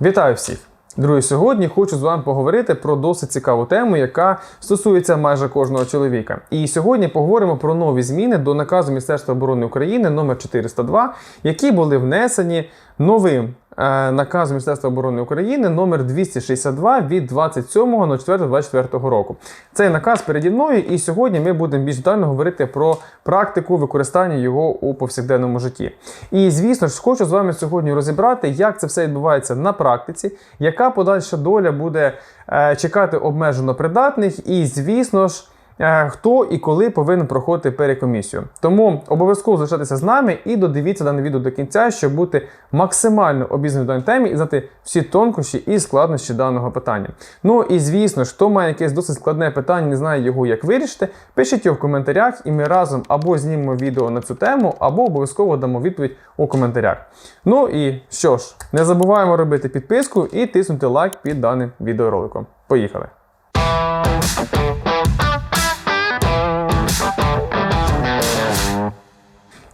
Вітаю всіх! Друзі, сьогодні хочу з вами поговорити про досить цікаву тему, яка стосується майже кожного чоловіка. І сьогодні поговоримо про нові зміни до наказу Міністерства оборони України номер 402, які були внесені новим е, наказом Міністерства оборони України номер 262 від 27.04.24 року. Цей наказ переді мною, і сьогодні ми будемо більш детально говорити про практику використання його у повсякденному житті. І звісно ж, хочу з вами сьогодні розібрати, як це все відбувається на практиці, яка подальша доля буде е, чекати обмежено придатних, і звісно ж. Е, Хто і коли повинен проходити перекомісію. Тому обов'язково залишатися з нами і додивіться дане відео до кінця, щоб бути максимально обізнаним в даній темі і знати всі тонкощі і складнощі даного питання. Ну і звісно ж, хто має якесь досить складне питання, не знає його як вирішити, пишіть його в коментарях, і ми разом або знімемо відео на цю тему, або обов'язково дамо відповідь у коментарях. Ну і що ж, не забуваємо робити підписку і тиснути лайк під даним відеороликом. Поїхали!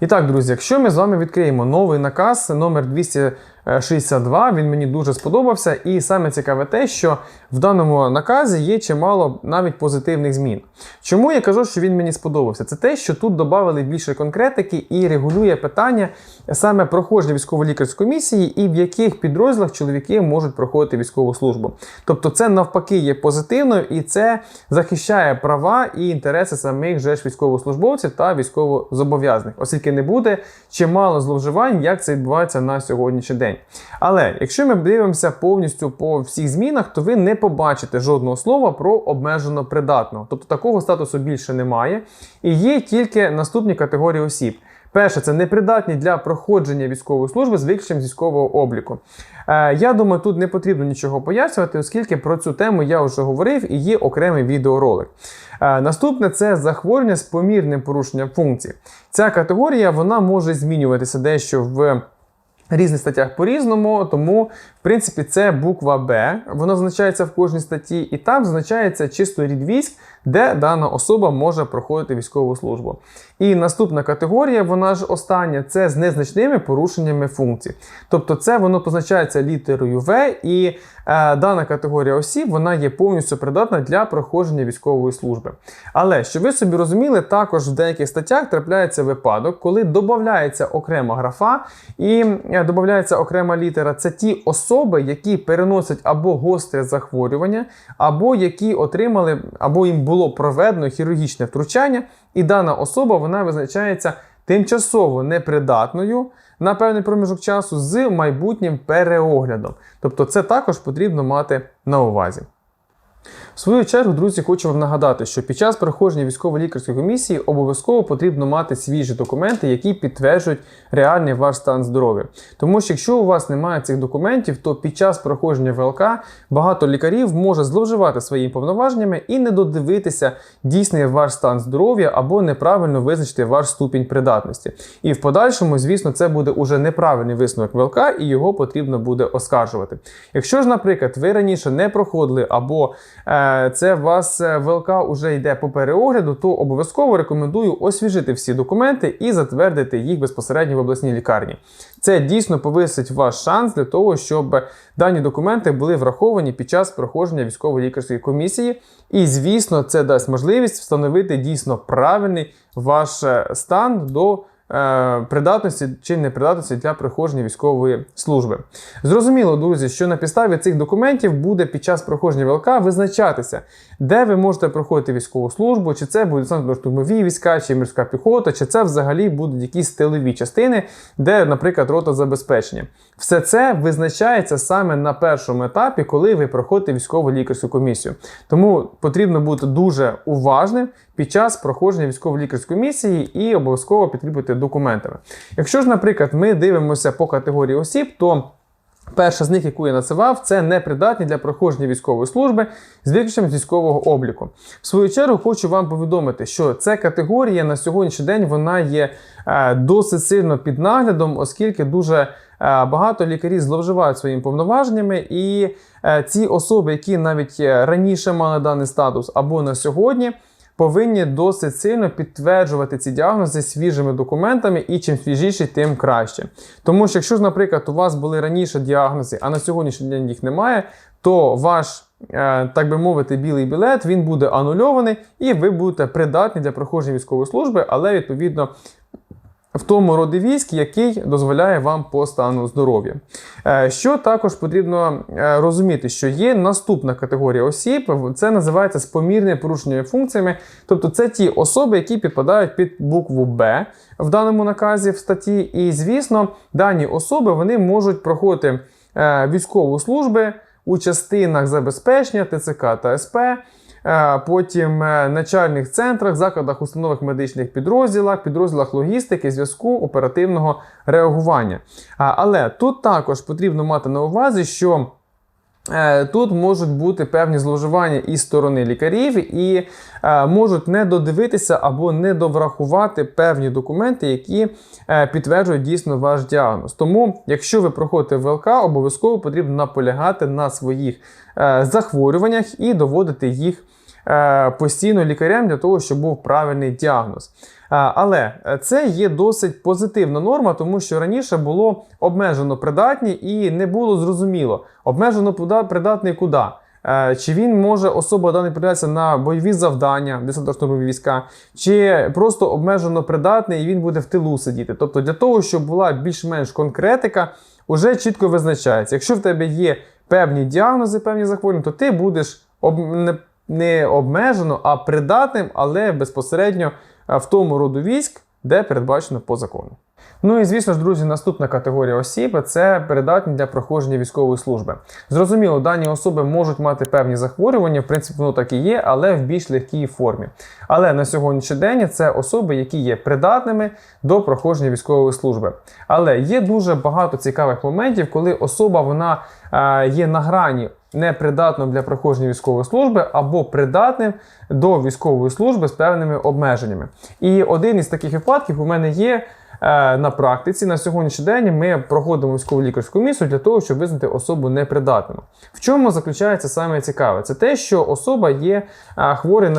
І так, друзі, якщо ми з вами відкриємо новий наказ номер 262, він мені дуже сподобався. І саме цікаве те, що в даному наказі є чимало навіть позитивних змін. Чому я кажу, що він мені сподобався? Це те, що тут додали більше конкретики і регулює питання саме проходження військово-лікарської комісії і в яких підрозділах чоловіки можуть проходити військову службу. Тобто, це навпаки є позитивною і це захищає права і інтереси самих же ж військовослужбовців та військовозобов'язаних, оскільки не буде чимало зловживань, як це відбувається на сьогоднішній день. Але якщо ми дивимося повністю по всіх змінах, то ви не побачите жодного слова про обмежено придатного. Тобто такого статусу більше немає. І є тільки наступні категорії осіб. Перше, це непридатні для проходження військової служби з виключенням військового обліку. Е, я думаю, тут не потрібно нічого пояснювати, оскільки про цю тему я вже говорив і є окремий відеоролик. Е, наступне це захворювання з помірним порушенням функцій. Ця категорія вона може змінюватися дещо в різних статтях по-різному, тому, в принципі, це буква Б, вона зазначається в кожній статті, і там зазначається чисто рід військ, де дана особа може проходити військову службу. І наступна категорія, вона ж остання, це з незначними порушеннями функцій. Тобто, це воно позначається літерою В, і е, дана категорія осіб вона є повністю придатна для проходження військової служби. Але щоб ви собі розуміли, також в деяких статтях трапляється випадок, коли додається окрема графа і е, додається окрема літера. Це ті особи, які переносять або гостре захворювання, або які отримали, або їм було проведено хірургічне втручання, і дана особа вона визначається тимчасово непридатною на певний проміжок часу з майбутнім переоглядом. Тобто це також потрібно мати на увазі. В свою чергу, друзі, хочу вам нагадати, що під час проходження військово-лікарської комісії обов'язково потрібно мати свіжі документи, які підтверджують реальний ваш стан здоров'я. Тому що якщо у вас немає цих документів, то під час проходження ВЛК багато лікарів може зловживати своїми повноваженнями і не додивитися дійсний ваш стан здоров'я або неправильно визначити ваш ступінь придатності. І в подальшому, звісно, це буде уже неправильний висновок ВЛК, і його потрібно буде оскаржувати. Якщо ж, наприклад, ви раніше не проходили або це у вас е, ВЛК вже йде по переогляду, то обов'язково рекомендую освіжити всі документи і затвердити їх безпосередньо в обласній лікарні. Це дійсно повисить ваш шанс для того, щоб дані документи були враховані під час проходження військово-лікарської комісії. І, звісно, це дасть можливість встановити дійсно правильний ваш е, стан до. Е, Придатності чи непридатності для проходження військової служби. Зрозуміло, друзі, що на підставі цих документів буде під час проходження ВЛК визначатися, де ви можете проходити військову службу, чи це будуть штурмові війська, чи морська піхота, чи це взагалі будуть якісь тилові частини, де, наприклад, рота забезпечення. Все це визначається саме на першому етапі, коли ви проходите військово-лікарську комісію. Тому потрібно бути дуже уважним під час проходження військово-лікарської комісії і обов'язково підкріпити документами. Якщо ж, наприклад, ми дивимося по категорії осіб, то Перша з них, яку я називав, це непридатні для проходження військової служби з виключенням військового обліку. В свою чергу хочу вам повідомити, що ця категорія на сьогоднішній день вона є е, досить сильно під наглядом, оскільки дуже е, багато лікарів зловживають своїми повноваженнями, і е, ці особи, які навіть раніше мали даний статус або на сьогодні. Повинні досить сильно підтверджувати ці діагнози свіжими документами, і чим свіжіші, тим краще. Тому що, якщо ж, наприклад, у вас були раніше діагнози, а на сьогоднішній день їх немає, то ваш, е, так би мовити, білий білет він буде анульований, і ви будете придатні для проходження військової служби, але відповідно. В тому роді військ, який дозволяє вам по стану здоров'я. Е, Що також потрібно е, розуміти, що є наступна категорія осіб, це називається з помірними порушеннями функціями. Тобто це ті особи, які підпадають під букву Б в даному наказі в статті. І, звісно, дані особи вони можуть проходити е, військову службу у частинах забезпечення ТЦК та СП. Е, Потім е, начальних центрах, закладах, установах медичних підрозділах, підрозділах логістики, зв'язку, оперативного реагування. Але тут також потрібно мати на увазі, що е, Тут можуть бути певні зловживання із сторони лікарів, і можуть не додивитися або не доврахувати певні документи, які підтверджують дійсно ваш діагноз. Тому, якщо ви проходите ВЛК, обов'язково потрібно наполягати на своїх захворюваннях і доводити їх постійно лікарям для того, щоб був правильний діагноз. Але це є досить позитивна норма, тому що раніше було обмежено придатні і не було зрозуміло, обмежено придатний куди. Е, Чи він може особа даний придатися на бойові завдання, десантно-штурмові війська, чи просто обмежено придатний і він буде в тилу сидіти. Тобто для того, щоб була більш-менш конкретика, уже чітко визначається. Якщо в тебе є певні діагнози, певні захворювання, то ти будеш об... не, обмежено, а придатним, але безпосередньо е, в тому роду військ, де передбачено по закону. Ну і звісно ж, друзі, наступна категорія осіб це передатні для проходження військової служби. Зрозуміло, дані особи можуть мати певні захворювання, в принципі, воно так і є, але в більш легкій формі. Але на сьогоднішній день це особи, які є придатними до проходження військової служби. Але є дуже багато цікавих моментів, коли особа вона е, є на грані непридатним для проходження військової служби або придатним до військової служби з певними обмеженнями. І один із таких випадків у мене є. Е, На практиці на сьогоднішній день ми проходимо військову лікарську місію для того, щоб визнати особу непридатною. В чому заключається саме цікаве? Це те, що особа є е, хворий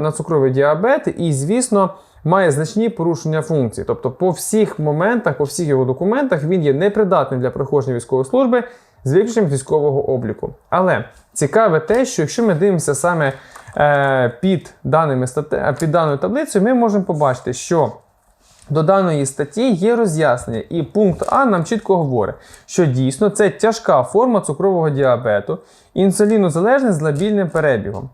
на цукровий діабет, і, звісно, має значні порушення функцій. Тобто, по всіх моментах, по всіх його документах він є непридатним для проходження військової служби з виключенням військового обліку. Але цікаве те, що якщо ми дивимося саме е, під, даними стате, під даною таблицею, ми можемо побачити, що до даної статті є роз'яснення, і пункт А нам чітко говорить, що дійсно це тяжка форма цукрового діабету, інсулінозалежність з лабільним перебігом.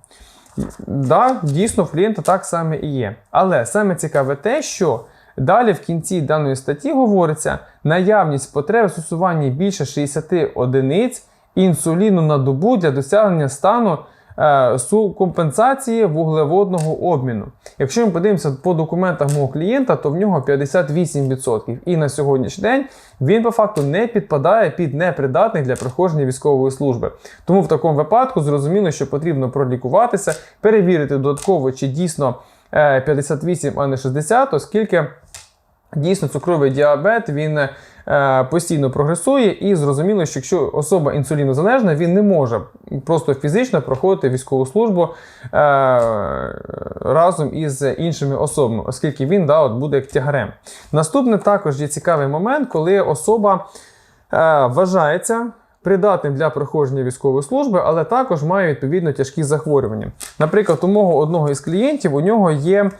Да, дійсно, в клієнта так саме і є. Але саме цікаве те, що далі в кінці даної статті говориться наявність потреб в застосуванні більше 60 одиниць інсуліну на добу для досягнення стану е, компенсації вуглеводного обміну. Якщо ми подивимося по документах мого клієнта, то в нього 58%. І на сьогоднішній день він по факту не підпадає під непридатний для проходження військової служби. Тому в такому випадку зрозуміло, що потрібно пролікуватися, перевірити додатково, чи дійсно е, 58, а не 60, оскільки. Дійсно, цукровий діабет він е, постійно прогресує, і зрозуміло, що якщо особа інсулінозалежна, він не може просто фізично проходити військову службу е, разом із іншими особами, оскільки він да, от буде як тягарем. Наступне також є цікавий момент, коли особа е, вважається. Придатним для проходження військової служби, але також має відповідно тяжкі захворювання. Наприклад, у мого одного із клієнтів у нього є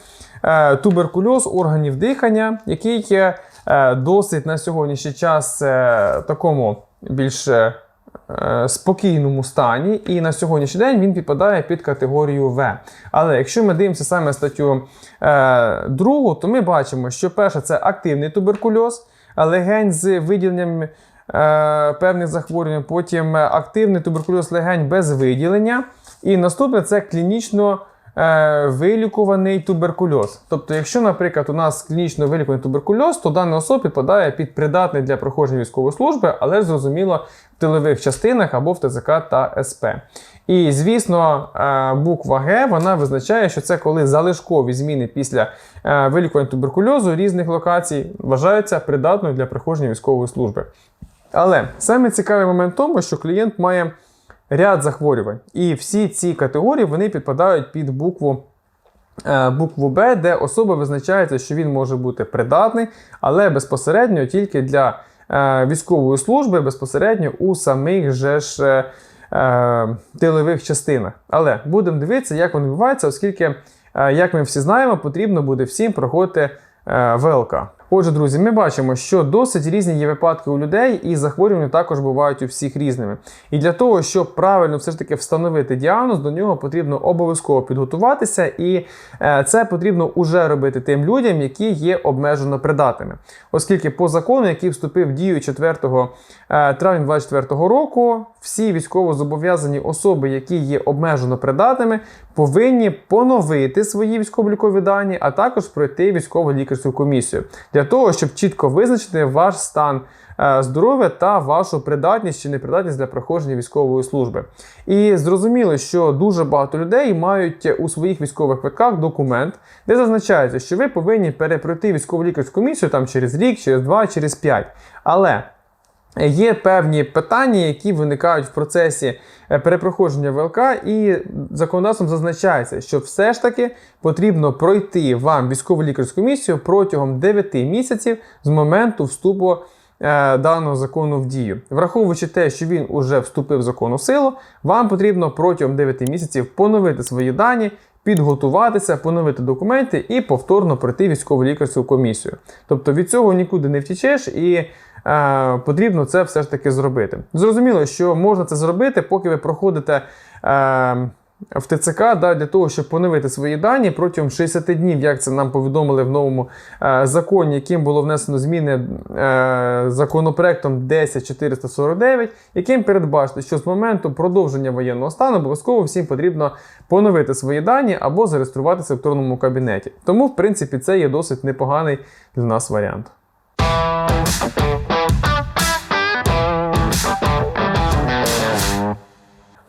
туберкульоз органів дихання, який є е, досить на сьогоднішній час е, такому більш е, спокійному стані, і на сьогоднішній день він підпадає під категорію В. Але якщо ми дивимося саме статтю е, другу, то ми бачимо, що перше це активний туберкульоз, легень з виділенням. е, Певних захворювань, потім е, активний туберкульоз легень без виділення. І наступне це клінічно е, вилікуваний туберкульоз. Тобто, якщо, наприклад, у нас клінічно вилікуваний туберкульоз, то дана особа підпадає під придатний для проходження військової служби, але зрозуміло в тилових частинах або в ТЗК та СП. І, звісно, е, буква Г вона визначає, що це коли залишкові зміни після е, вилікування туберкульозу різних локацій вважаються придатною для проходження військової служби. Але саме цікавий момент в тому, що клієнт має ряд захворювань, і всі ці категорії вони підпадають під букву е, букву Б, де особа визначається, що він може бути придатний, але безпосередньо тільки для е, військової служби, безпосередньо у самих же ж е, е, тилових частинах. Але будемо дивитися, як воно відбувається, оскільки, як ми всі знаємо, потрібно буде всім проходити ВЛК. Отже, друзі, ми бачимо, що досить різні є випадки у людей, і захворювання також бувають у всіх різними. І для того, щоб правильно все ж таки встановити діагноз, до нього потрібно обов'язково підготуватися, і е, це потрібно уже робити тим людям, які є обмежено придатними. Оскільки по закону, який вступив в дію 4 е, травня 2024 року, всі військовозобов'язані особи, які є обмежено придатними, повинні поновити свої військово-лікові дані, а також пройти військово-лікарську комісію для того, щоб чітко визначити ваш стан е, здоров'я та вашу придатність чи непридатність для проходження військової служби. І зрозуміло, що дуже багато людей мають у своїх військових квитках документ, де зазначається, що ви повинні перепройти військово-лікарську комісію там через рік, через два, через п'ять. Але Є певні питання, які виникають в процесі е, перепроходження ВЛК, і законодавством зазначається, що все ж таки потрібно пройти вам військово лікарську місію протягом 9 місяців з моменту вступу е, даного закону в дію. Враховуючи те, що він уже вступив в закону в силу, вам потрібно протягом 9 місяців поновити свої дані. Підготуватися, поновити документи і повторно пройти військово-лікарську комісію. Тобто від цього нікуди не втічеш і потрібно це все ж таки зробити. Зрозуміло, що можна це зробити, поки ви проходите. Е, в ТЦК для того, щоб поновити свої дані протягом 60 днів, як це нам повідомили в новому е, законі, яким було внесено зміни е, законопроектом 10449, яким передбачено, що з моменту продовження воєнного стану обов'язково всім потрібно поновити свої дані або зареєструватися в електронному кабінеті. Тому, в принципі, це є досить непоганий для нас варіант.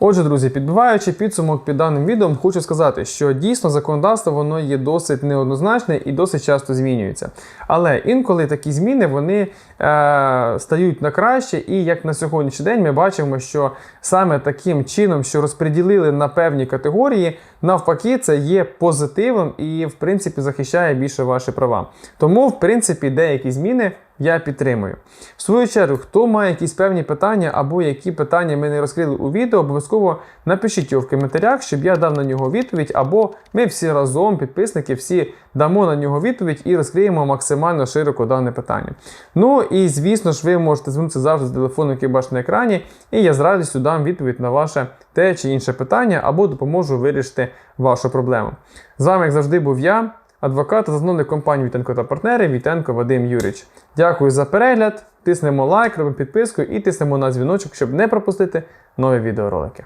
Отже, друзі, підбиваючи підсумок під даним відео, хочу сказати, що дійсно законодавство воно є досить неоднозначне і досить часто змінюється. Але інколи такі зміни вони е, стають на краще, і як на сьогоднішній день ми бачимо, що саме таким чином, що розподілили на певні категорії, навпаки, це є позитивом і, в принципі, захищає більше ваші права. Тому, в принципі, деякі зміни я підтримую. В свою чергу, хто має якісь певні питання або які питання ми не розкрили у відео, обов'язково напишіть його в коментарях, щоб я дав на нього відповідь, або ми всі разом, підписники, всі дамо на нього відповідь і розкриємо максимально широко дане питання. Ну і звісно ж, ви можете звернутися завжди з телефону, який бачите на екрані, і я з радістю дам відповідь на ваше те чи інше питання, або допоможу вирішити вашу проблему. З вами, як завжди, був я адвокат засновник компанії Вітенко та партнери Вітенко Вадим Юрич. Дякую за перегляд. Тиснемо лайк, робимо підписку і тиснемо на дзвіночок, щоб не пропустити нові відеоролики.